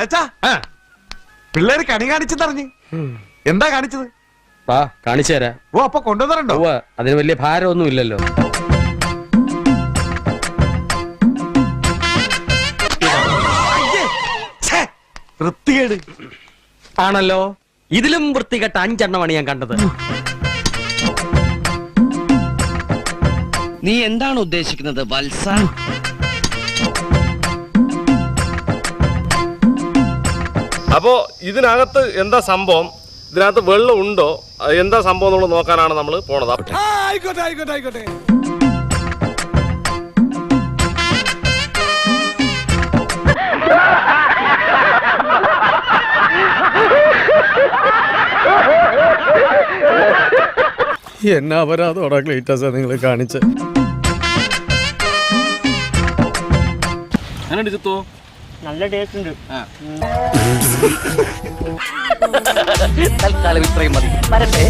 ലച്ചാ പിള്ളേര് കണി കാണിച്ചെന്നറിഞ്ഞ്. എന്താ കാണിച്ചത്? വാ കാണിച്ചു തരാം. ഓ അപ്പൊ കൊണ്ടുവന്നോ അതിന് വലിയ ഭാരമൊന്നും ഇല്ലല്ലോ വൃത്തികേട്. ആണല്ലോ? ഇതിലും വൃത്തികെട്ട അഞ്ചെണ്ണമാണ് ഞാൻ കണ്ടത്. നീ എന്താണ് ഉദ്ദേശിക്കുന്നത് വത്സ അപ്പോ ഇതിനകത്ത് എന്താ സംഭവം? ഇതിനകത്ത് വെള്ളം ഉണ്ടോ? എന്താ സംഭവം എന്നുള്ളത് നോക്കാനാണ് നമ്മൾ പോണത്. ആയിക്കോട്ടെ ആയിക്കോട്ടെ ആയിക്കോട്ടെ. എന്നാ അപരാധോടാ ക്ലീറ്റസ് നിങ്ങൾ കാണിച്ച്? നല്ല ടേസ്റ്റ് ഉണ്ട്. തൽക്കാലം ഇത്രയും മതി. വരട്ടെ.